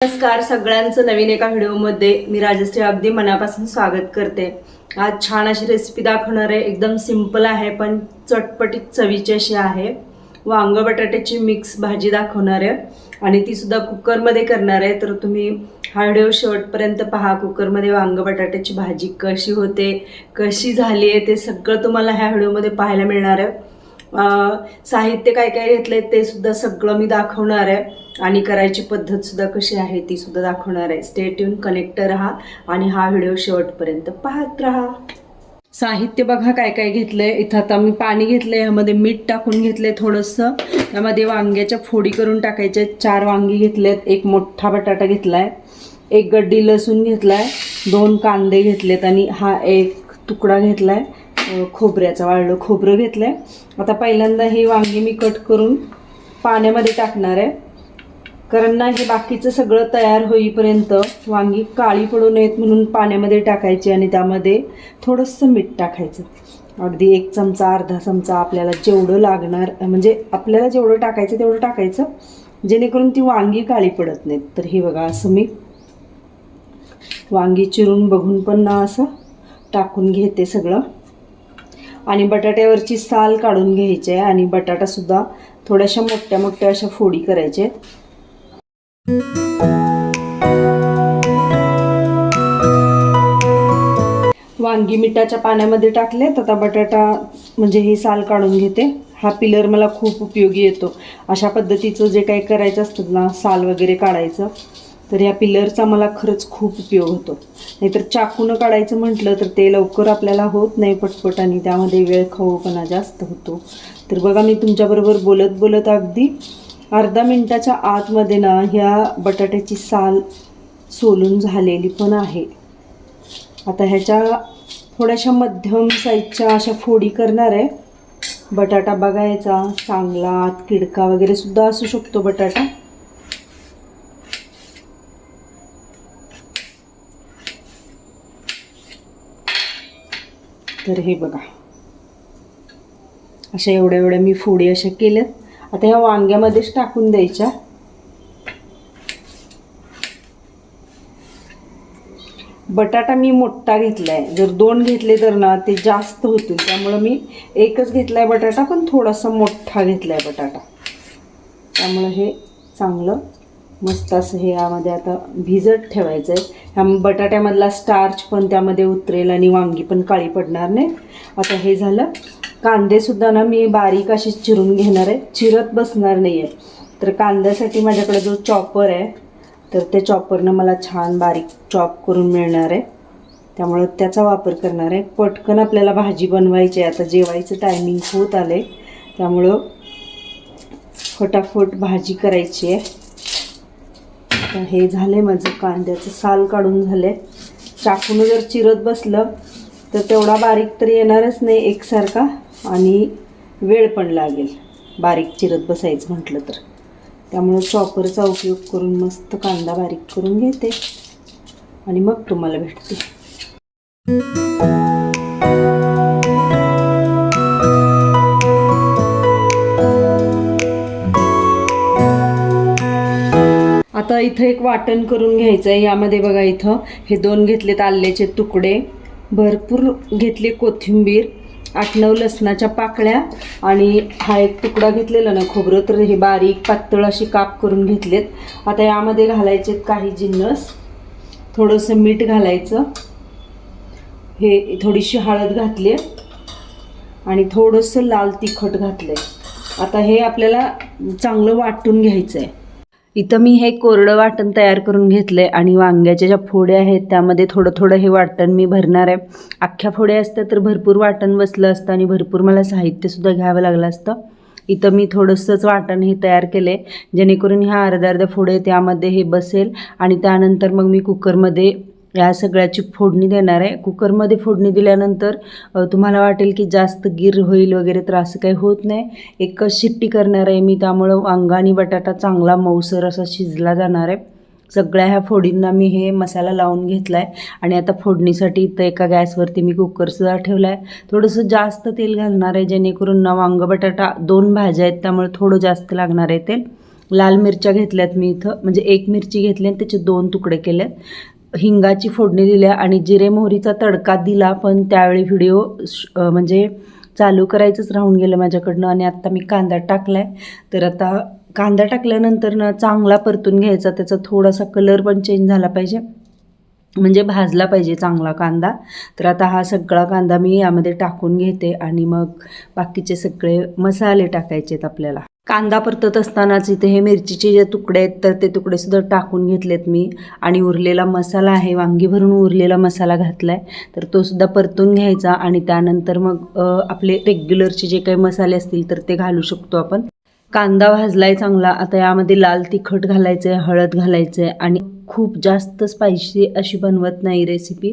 नमस्कार सगळ्यांचं नवीन एका व्हिडिओमध्ये मी राजश्री अगदी मनापासून स्वागत करते. आज छान अशी रेसिपी दाखवणार आहे. एकदम सिंपल आहे पण चटपटीत चवीची अशी आहे. वांग बटाट्याची मिक्स भाजी दाखवणार आहे. आणि ती सुद्धा कुकरमध्ये करणार आहे. तर तुम्ही हा व्हिडिओ शेवटपर्यंत पहा. कुकरमध्ये वांग बटाट्याची भाजी कशी होते कशी झाली आहे ते सगळं तुम्हाला ह्या व्हिडिओमध्ये पाहायला मिळणार आहे. साहित्य काय काय घेतलंय ते सुद्धा सगळं मी दाखवणार आहे. आणि करायची पद्धत सुद्धा कशी आहे ती सुद्धा दाखवणार आहे. स्टेट येऊन कनेक्ट राहा आणि हा व्हिडिओ शेवटपर्यंत पाहत राहा. साहित्य बघा काय काय घेतलंय. इथं आता मी पाणी घेतलंय ह्यामध्ये मीठ टाकून घेतलंय थोडंसं. त्यामध्ये वांग्याच्या फोडी करून टाकायच्या चार वांगी घेतलेत एक मोठा बटाटा घेतलाय. एक गड्डी लसूण घेतलाय. दोन कांदे घेतलेत आणि हा एक तुकडा घेतलाय. खोबऱ्याचा वाळलं खोबरं घेतलंय. आता पहिल्यांदा हे वांगी मी कट करून पाण्यामध्ये टाकणार आहे. कारण ना हे बाकीचं सगळं तयार होईपर्यंत वांगी काळी पडू नयेत म्हणून पाण्यामध्ये टाकायची आणि त्यामध्ये थोडंसं मीठ टाकायचं. अगदी एक चमचा अर्धा चमचा आपल्याला जेवढं लागणार म्हणजे आपल्याला जेवढं टाकायचं तेवढं टाकायचं जेणेकरून ती वांगी काळी पडत नाहीत. तर हे बघा असं मी वांगी चिरून बघून पण ना असं टाकून घेते सगळं. आणि बटाट्यावरची साल काढून घ्यायची आहे आणि बटाटासुद्धा थोड्याशा मोठ्या मोठ्या अशा फोडी करायच्या आहेत. वांगी मिठाच्या पाण्यामध्ये टाकलेत आता बटाटा म्हणजे ही साल काढून घेते. हा पिलर मला खूप उपयोगी येतो. अशा पद्धतीचं जे काही करायचं असतं ना साल वगैरे काढायचं. तर या पिलरचा मला खरंच खूप उपयोग होतो. नाहीतर चाकूनं काढायचं म्हटलं तर ते लवकर आपल्याला होत नाही पटपट आणि त्यामध्ये वेळ खाऊपणा जास्त होतो. तर बघा मी तुमच्याबरोबर बोलत बोलत अगदी अर्धा मिनटाच्या आतमध्ये ना ह्या बटाट्याची साल सोलून झालेली पण आहे. आता ह्याच्या थोड्याशा मध्यम साईजच्या अशा फोडी करणार आहे. बटाटा बघायचा चांगला आत किडका वगैरे सुद्धा असू शकतो बटाटा. तर हे बघा. अशा एवढ्या एवढ्या मी फोडी अशा केल्यात. आता ह्या वांग्यामध्येच टाकून द्यायच्या. बटाटा मी मोठा घेतलाय. जर दोन घेतले तर ना ते जास्त होतील. त्यामुळं मी एकच घेतलाय बटाटा पण थोडासा मोठा घेतलाय बटाटा. त्यामुळं हे चांगलं मस्त असं हे यामध्ये आता भिजत ठेवायचं आहे. ह्या बटाट्यामधला स्टार्च पण त्यामध्ये उतरेल आणि वांगी पण काळी पडणार नाही. आता हे झालं. कांदेसुद्धा ना मी बारीक असे चिरून घेणार आहे. चिरत बसणार नाही आहे तर कांद्यासाठी माझ्याकडे जो चॉपर आहे तर त्या चॉपरनं मला छान बारीक चॉप करून मिळणार आहे. त्यामुळं त्याचा वापर करणार आहे. पटकन आपल्याला भाजी बनवायची आहे. आता जेवायचं टायमिंग होत आलं त्यामुळं फटाफट भाजी करायची आहे. आता हे झाले माझं कांद्याचं साल काढून झाले चाकून जर चिरत बसलं तर तेवढा बारीक तर येणारच नाही एकसारखा आणि वेळ पण लागेल बारीक चिरत बसायचं म्हटलं तर. त्यामुळं चॉपरचा उपयोग करून मस्त कांदा बारीक करून घेते आणि मग तुम्हाला भेटते. आता इथं एक वाटण करून घ्यायचं आहे. यामध्ये बघा इथं हे दोन घेतलेत आल्याचे तुकडे. भरपूर घेतली कोथिंबीर आठ नऊ लसणाच्या पाकळ्या आणि हा एक तुकडा घेतलेला ना खोबरं तर हे बारीक पातळ अशी काप करून घेतलेत. आता यामध्ये घालायचे काही जिन्नस. थोडंसं मीठ घालायचं. हे थोडीशी हळद घातली आणि थोडंसं लाल तिखट घातलं आता हे आपल्याला चांगलं वाटून घ्यायचं आहे इथं मी हे कोरडं वाटण तयार करून घेतलं आहे आणि वांग्याच्या ज्या फोड्या आहेत त्यामध्ये थोडं थोडं हे वाटण मी भरणार आहे. अख्ख्या फोड्या असत्या तर भरपूर वाटण बसलं असतं आणि भरपूर मला साहित्यसुद्धा घ्यावं लागलं असतं. इथं मी थोडंसंच वाटण हे तयार केले जेणेकरून ह्या अर्ध्या अर्ध्या फोडे त्यामध्ये हे बसेल आणि त्यानंतर मग मी कुकरमध्ये या सगळ्याची फोडणी देणार आहे. कुकरमध्ये फोडणी दिल्यानंतर तुम्हाला वाटेल की जास्त गिर होईल वगैरे तर असं काही होत नाही. एकच शिट्टी करणार आहे मी त्यामुळं वांगा आणि बटाटा चांगला मऊसर असा शिजला जाणार आहे. सगळ्या ह्या फोडींना मी हे मसाला लावून घेतला आहे आणि आता फोडणीसाठी इथं एका गॅसवरती मी कुकरसुद्धा ठेवला आहे थोडंसं जास्त तेल घालणार आहे जेणेकरून ना वांग बटाटा दोन भाज्या आहेत त्यामुळे थोडं जास्त लागणार आहे तेल. लाल मिरच्या घेतल्यात मी इथं म्हणजे एक मिरची घेतली आणि त्याचे दोन तुकडे केले आहेत हिंगाची फोडणी दिल्या आणि जिरे मोहरीचा तडका दिला पण त्यावेळी व्हिडिओ म्हणजे चालू करायचंच राहून गेलं माझ्याकडनं आणि आत्ता मी कांदा टाकला आहे तर आता कांदा टाकल्यानंतर ना चांगला परतून घ्यायचा त्याचा थोडासा कलर पण चेंज झाला पाहिजे. म्हणजे भाजला पाहिजे चांगला कांदा. तर आता हा सगळा कांदा मी यामध्ये टाकून घेते आणि मग बाकीचे सगळे मसाले टाकायचे आहेत आपल्याला. कांदा परतत असतानाच इथे हे मिरचीचे जे तुकडे आहेत तर ते तुकडे सुद्धा टाकून घेतलेत मी. आणि उरलेला मसाला आहे वांगी भरून उरलेला मसाला घातला आहे तर तो सुद्धा परतून घ्यायचा आणि त्यानंतर मग आपले रेग्युलरचे जे काही मसाले असतील तर ते घालू शकतो आपण. कांदा भाजलाय चांगला. आता यामध्ये लाल तिखट घालायचं आहे हळद घालायचं आहे आणि खूप जास्त स्पायसी अशी बनवत नाही रेसिपी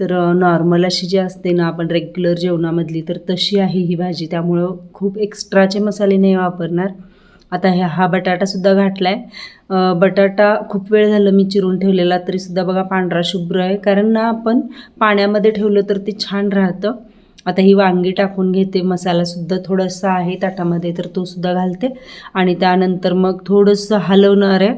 तर नॉर्मल अशी जी असते ना आपण रेग्युलर जेवणामधली तर तशी आहे ही भाजी. त्यामुळं खूप एक्स्ट्राचे मसाले नाही वापरणार. आता ह्या हा बटाटासुद्धा घातला आहे बटाटा खूप वेळ झालं मी चिरून ठेवलेला तरीसुद्धा बघा पांढरा शुभ्र आहे. कारण ना आपण पाण्यामध्ये ठेवलं तर ते छान राहतं. आता ही वांगी टाकून घेते. मसालासुद्धा थोडासा आहे ताटामध्ये तर तो सुद्धा घालते. आणि त्यानंतर मग थोडंसं हलवणार आहे.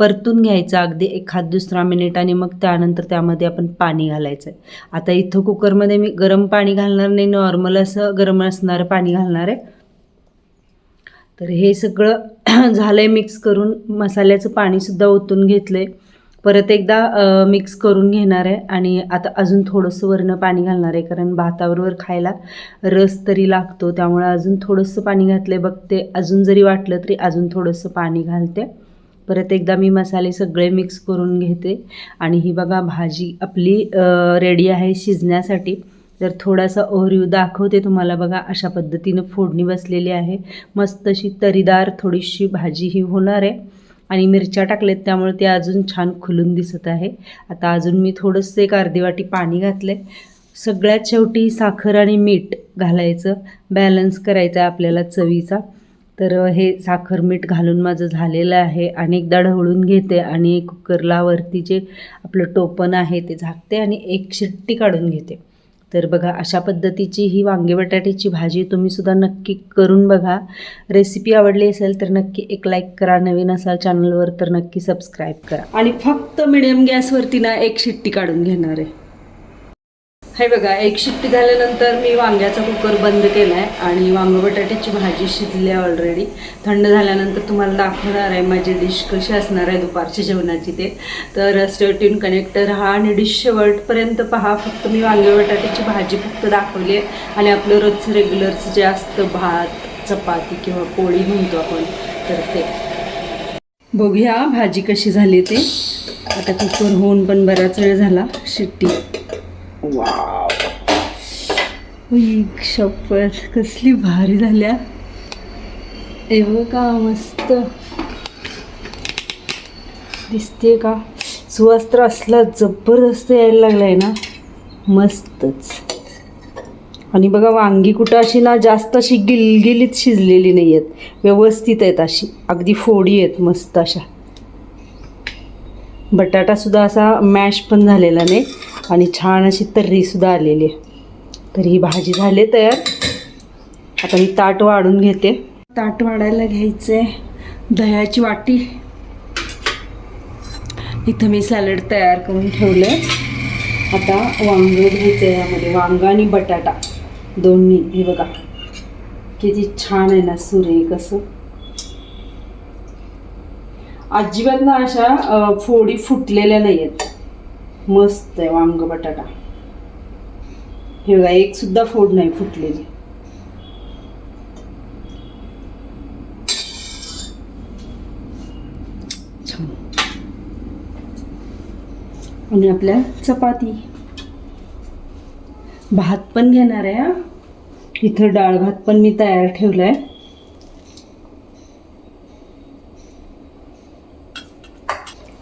परतून घ्यायचं अगदी एखाद दुसरा मिनिट आणि मग त्यानंतर त्यामध्ये आपण पाणी घालायचं आहे आता इथं कुकरमध्ये मी गरम पाणी घालणार नाही नॉर्मल असं गरम असणारं पाणी घालणार आहे. तर हे सगळं झालं आहे मिक्स करून. मसाल्याचं पाणीसुद्धा ओतून घेतलं आहे परत एकदा मिक्स करून घेणार आहे आणि आता अजून थोडंसं वरनं पाणी घालणार आहे कारण भाताबरोबर खायला रस तरी लागतो. त्यामुळे अजून थोडंसं पाणी घातलं आहे बघते अजून जरी वाटलं तरी अजून थोडंसं पाणी घालते. परत एकदा मी मसाले सगळे मिक्स करून घेते आणि ही बघा भाजी आपली रेडी आहे शिजण्यासाठी. तर थोडासा ओरिव दाखवते तुम्हाला बघा अशा पद्धतीनं फोडणी बसलेली आहे. मस्त अशी तरीदार थोडीशी भाजी ही होणार आहे. आणि मिरच्या टाकलेत त्यामुळे ते अजून छान खुलून दिसत आहे. आता अजून मी थोडंसं एक अर्धी वाटी पाणी घातलं आहे सगळ्यात शेवटी साखर आणि मीठ घालायचं. बॅलन्स करायचं आहे आपल्याला चवीचा. तर हे साखर मीठ घालून माझं झालेलं आहे. अनेकदा ढवळून घेते आणि कुकरला वरती जे आपलं टोपण आहे ते झाकते आणि एक शिट्टी काढून घेते. तर बघा अशा पद्धतीची ही वांगे बटाट्याची भाजी तुम्ही सुद्धा नक्की करून बघा. रेसिपी आवडली असेल तर नक्की एक लाईक करा नवीन असाल चॅनलवर तर नक्की सबस्क्राईब करा. आणि फक्त मिडियम गॅसवरती ना एक शिट्टी काढून घेणार आहे. हे बघा एक शिट्टी झाल्यानंतर मी वांग्याचा कुकर बंद केला आहे आणि वांग बटाट्याची भाजी शिजली आहे ऑलरेडी थंड झाल्यानंतर तुम्हाला दाखवणार आहे माझी डिश कशी असणार आहे दुपारच्या जेवणाची ते. तर स्टेट्यून कनेक्टर हा आणि डिश शेवटपर्यंत पहा. फक्त मी वांगे बटाट्याची भाजी फक्त दाखवली आहे आणि आपलं रोजचं रेग्युलरचं जे असतं भात चपाती किंवा पोळी म्हणतो आपण तर ते. बघूया भाजी कशी झाली ते. आता कुकर होऊन पण बराच वेळ झाला शिट्टी. शपथ. कसली भारी झाल्या. एव का मस्त. दिसते का? सुवास्त्र असला जबरदस्त यायला लागलाय ना. मस्तच. आणि बघा वांगी कुठं अशी ना जास्त अशी गिलगिलीत शिजलेली नाही आहेत व्यवस्थित आहेत अशी. अगदी फोडी आहेत मस्त अशा. बटाटासुद्धा असा मॅश पण झालेला नाही. आणि छान अशी तर्रीसुद्धा आलेली आहे. तर ही भाजी झाली तयार. आता मी ताट वाढून घेते. ताट वाढायला घ्यायचे दह्याची वाटी. इथं मी सॅलड तयार करून ठेवलं आहे आता वांग घ्यायचं आहे यामध्ये. वांग आणि बटाटा. दोन्ही. हे बघा. किती छान आहे ना सुरेख असं अजिबात ना अशा फोडी फुटलेल्या नाही आहेत मस्त आहे वांग बटाटा. हे बघा एक सुद्धा फोड नाही फुटलेली. आणि आपल्या चपाती. भात पण घेणार आहे हा. इथं डाळ भात पण मी तयार ठेवलाय.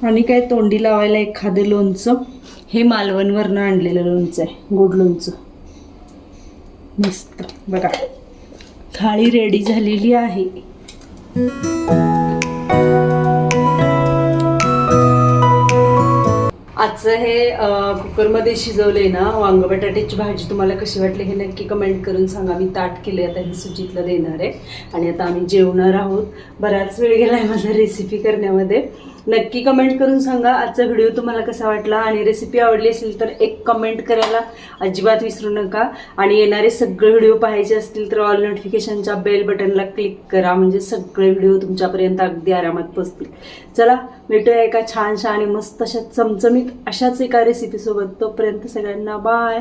आणि काय तोंडी लावायला एखादं लोणचं? हे मालवणवरनं आणलेलं लोणचं आहे गोड लोणचं. मस्त. बघा थाळी रेडी झालेली आहे. आजचं हे कुकरमध्ये शिजवले ना वांग बटाट्याची भाजी तुम्हाला कशी वाटली हे नक्की कमेंट करून सांगा. मी ताट केले आता हे सुजितला देणार आहे. आणि आता आम्ही जेवणार आहोत. बराच वेळ गेला आहे माझा रेसिपी करण्यामध्ये. नक्की कमेंट करून सांगा. आजचा व्हिडिओ तुम्हाला कसा वाटला आणि रेसिपी आवडली असेल तर एक कमेंट करायला अजिबात विसरू नका. आणि येणारे सगळे व्हिडिओ पाहायचे असतील तर ऑल नोटिफिकेशनच्या बेल बटनला क्लिक करा. म्हणजे सगळे व्हिडिओ तुमच्यापर्यंत अगदी आरामात पोचतील चला भेटूया एका छानशा आणि मस्त अशा चमचमीत अशाच एका रेसिपीसोबत तोपर्यंत सगळ्यांना बाय